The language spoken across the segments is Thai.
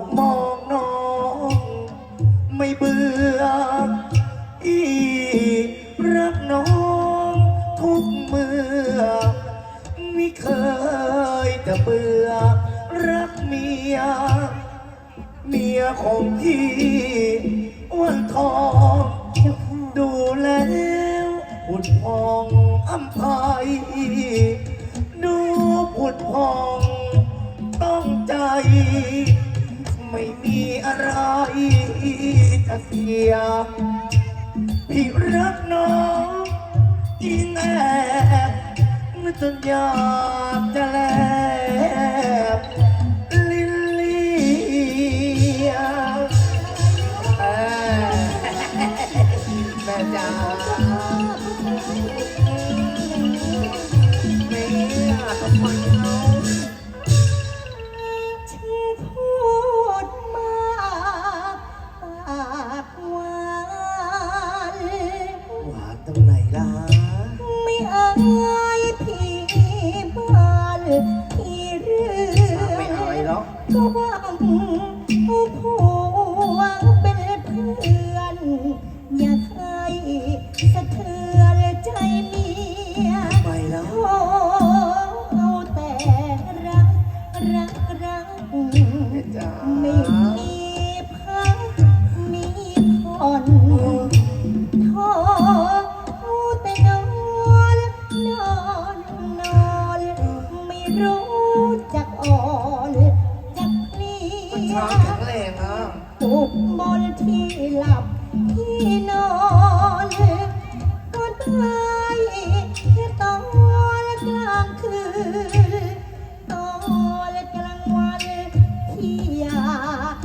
กมองน้อง ไม่เบื่ออีรักน้องทุกเมื่อ ไม่เคยจะเบื่อ รักเมีย เมียของพี่อ้วนทองดูแล้วผุดพองอัมพายดูผุดพองต้องใจ เสีย พี่รักน้องจริงแอบจนอยากจะแลบลินเลียเอ้ยแม่จ๋า ก็หวังผู้ผัวเป็นเพื่อน อยากให้สะเทือนใจเมียไม่แล้ว เอาแต่รัก รัก รักม่จ๋าไม่มีพักมีผ่อน มันยช้างแข็งแรงอะปุกบนที่หลับที่นอนก็ได้แค่ตอนกลางคืนตอนกลางวันที่อยาก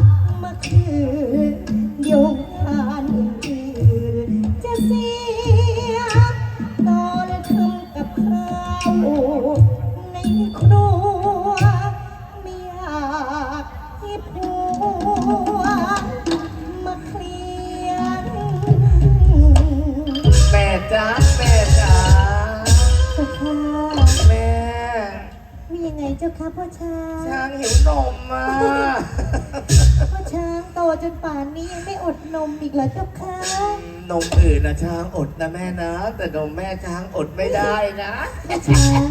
มาคืน พ่อช้าง ช้างหิวนมอะพ่อช้างโตจนป่านนี้ยังไม่อดนมอีกเหรอเจ้าค่ะนมอื่นนะช้างอดนะแม่นะ แต่นมแม่ช้างอดไม่ได้นะ พ่อช้าง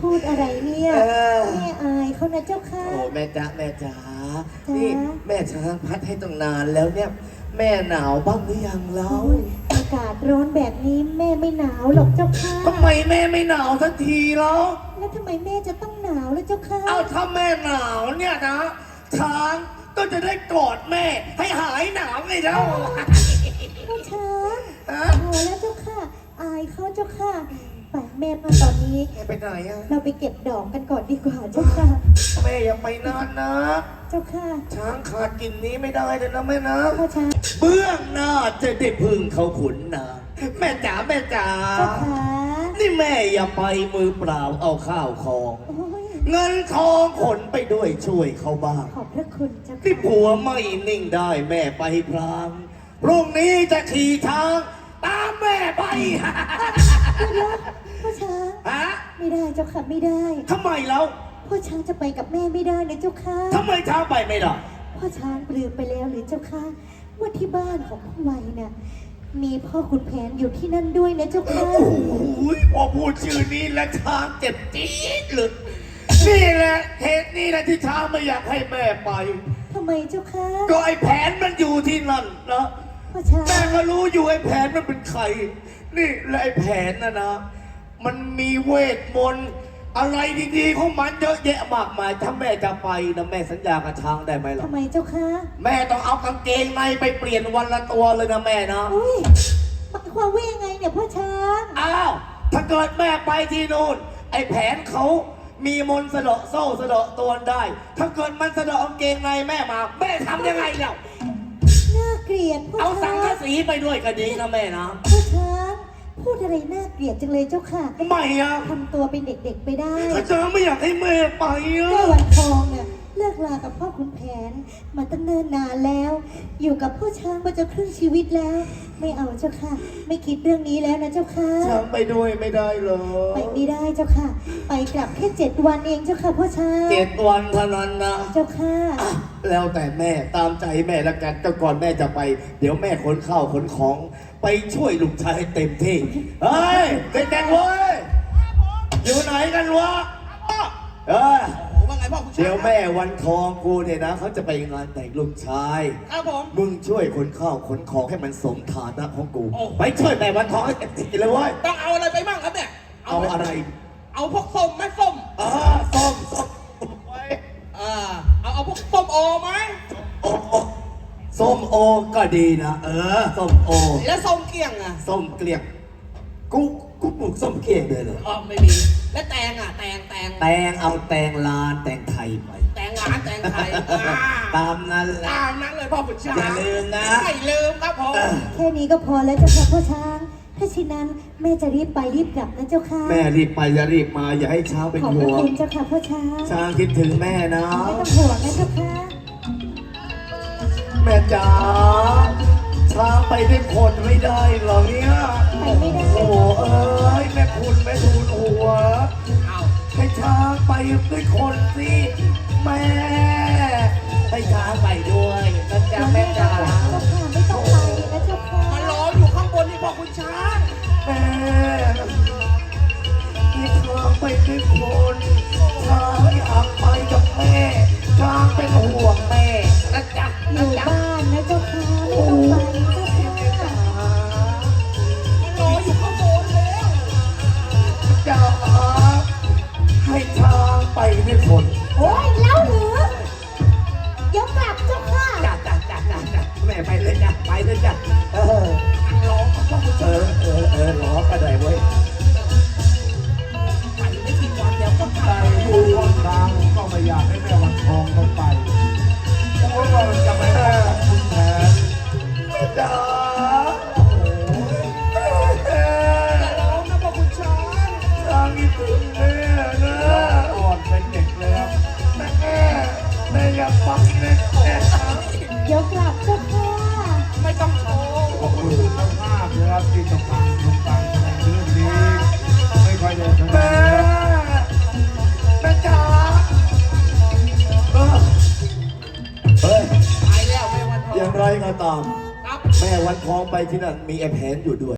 พูดอะไรเนี่ยเออ แม่อายเขานะเจ้าค่ะ โอ้แม่จ๋าแม่จ๋าจ๋านี่นี่แม่ช้างพัดให้ตั้งนานแล้วเนี่ย แม่หนาวบ้างหรือยังแล้วโอ้ยอากาศร้อนแบบนี้แม่ไม่หนาวหรอกเจ้าค่ะ ทำไมแม่ไม่หนาวสักทีแล้ว แล้วทำไมแม่จะต้องหนาวล่ะเจ้าค่ะ เอาถ้าแม่หนาวเนี่ยนะ ช้างก็จะได้กอดแม่ ให้หายหนาวไงเจ้าพ่อช้างฮะ พอแล้วเจ้าค่ะ อายเขาเจ้าค่ะไปแม่มาตอนนี้ แม่ไปไหนอะเราไปเก็บดอกกันก่อนดีกว่าเจ้าค่ะ แม่อย่าไปนานนะ เจ้าค่ะช้างขาดกลิ่นนี้ไม่ได้เลยนะแม่นะ พ่อช้างเบื้องหน้าจะได้พึ่งเขาขุนนะแม่จ๋าแม่จ๋า เจ้าค่ะ นี่แม่อย่าไปมือเปล่าเอาข้าวของ โอ้ยเงินทองขนไปด้วยช่วยเขาบ้าง ขอบพระคุณเจ้าที่ค่ะผัวไม่นิ่งได้แม่ไปพลางพรุ่งนี้จะขี่ช้างตามแม่ไป พ่อช้างฮะไม่ได้เจ้าค่ะไม่ได้ทำไมแล้วพ่อช้างจะไปกับแม่ไม่ได้นะเจ้าค่ะทำไมช้างไปไม่ได้พ่อช้างลืมไปแล้วหรือเจ้าค่ะว่าที่บ้านของพ่อไวยน่ะ มีพ่อขุนแผนอยู่ที่นั่นด้วยนะเจ้าค่ะโอ้ยพอพูดชื่อนี้แล้วช้างเจ็บจี๊ดเลยนี่แหละเหตุนี้แหละที่ช้างไม่อยากให้แม่ไป ทำไมเจ้าค่ะก็ไอ้แผนมันอยู่ที่นั่นนะพ่อช้างแม่ก็รู้อยู่ไอ้แผนมันเป็นใคร นี่และไอ้แผนนะนะ มันมีเวทมนต์ อะไรดีๆของมันเยอะแยะมากมายถ้าแม่จะไปนะแม่สัญญากับช้างได้ไหมล่ะ ทำไมเจ้าค่ะแม่ต้องเอากางเกงในไปเปลี่ยนวันละตัวเลยนะแม่นะ อุ้ยหมายความว่ายังไงเนี่ยพ่อช้าง อ้าว ถ้าเกิดแม่ไปที่นู่น ไอ้แผนเขามีมนต์สะเดาะโซ่สะเดาะตัวได้ ถ้าเกิดมันสะเดาะกางเกงในแม่มา แม่ทำยังไงเล่าน่าเกลียดพ่อเอาสัช้างงกะสีไปด้วยก็ดีนะแม่นะ พ่อช้าง พูดอะไรน่าเกลียดจังเลยเจ้าค่ะทำไมอะทำตัวเป็นเด็กๆไปได้อาจารย์ไม่อยากให้แม่ไปอะแม่วันทองเนี่ยเลิกลากับพ่อขุนแผน มาตั้งเนิ่นนานแล้ว อยู่กับพ่อช้างมาจะครึ่งชีวิตแล้ว ไม่เอาเจ้าค่ะ ไม่คิดเรื่องนี้แล้วนะเจ้าค่ะช้างไปด้วยไม่ได้เหรอไปไม่ได้เจ้าค่ะ ไปกลับแค่เจ็ดวันเองเจ้าค่ะพ่อช้างเจ็ดวันเท่านั้นนะเจ้าค่ะอะแล้วแต่แม่ตามใจแม่ละกันก็ก่อนแม่จะไป เดี๋ยวแม่ขนข้าวขนของ ไปช่วยลูกชายให้เต็มที่ เฮ้ยเด็กๆเว้ย อยู่ไหนกันวะเออโอ้ว่าไงพ่อคุณช้างเดี๋ยวแม่วันทองกูเนี่ยนะเขาจะไปงานแต่งลูกชาย ครับผม มึงช่วยขนข้าวขนของให้มันสมฐานะของกู โอ้ ไปช่วยแม่วันทองให้เต็มที่เลยเว้ย ต้องเอาอะไรไปบ้างครับเนี่ยเอาอะไร เอาพวกส้มไหม ดีนะ เออส้มโอแล้วส้มเกลี้ยงอะส้มเกลียกกูกูปลูกส้มเกลียงเลยเหรออ๋อไม่มี แล้วแตงอะ แตงแตงแตงเอาแตงลานแตงไทยไป แตงร้านแตงไทยอ่าตามนั้นแหละ ตามนั้นเลยพ่อคุณช้างอย่าลืมนะ ไม่ลืมครับผมเออแค่นี้ก็พอแล้วเจ้าค่ะพ่อช้าง ถ้าเช่นนั้นแม่จะรีบไปรีบกลับนะเจ้าค่ะ แม่รีบไปอย่ารีบมาอย่าให้ช้างเป็นขอบพระห่วงคุณเจ้าค่ะพ่อช้างช้างคิดถึงแม่นะ ไม่ต้องห่วงนะเจ้าค่ะ แม่จ๋าช้างไปด้วยคนไม่ได้เหรอเนี่ย ไปไม่ได้ โอ้โหเอ้ยแม่คุณแม่ ได้เว้ย ไรที่นั่นมีแอ้แฮนอยู่ด้วย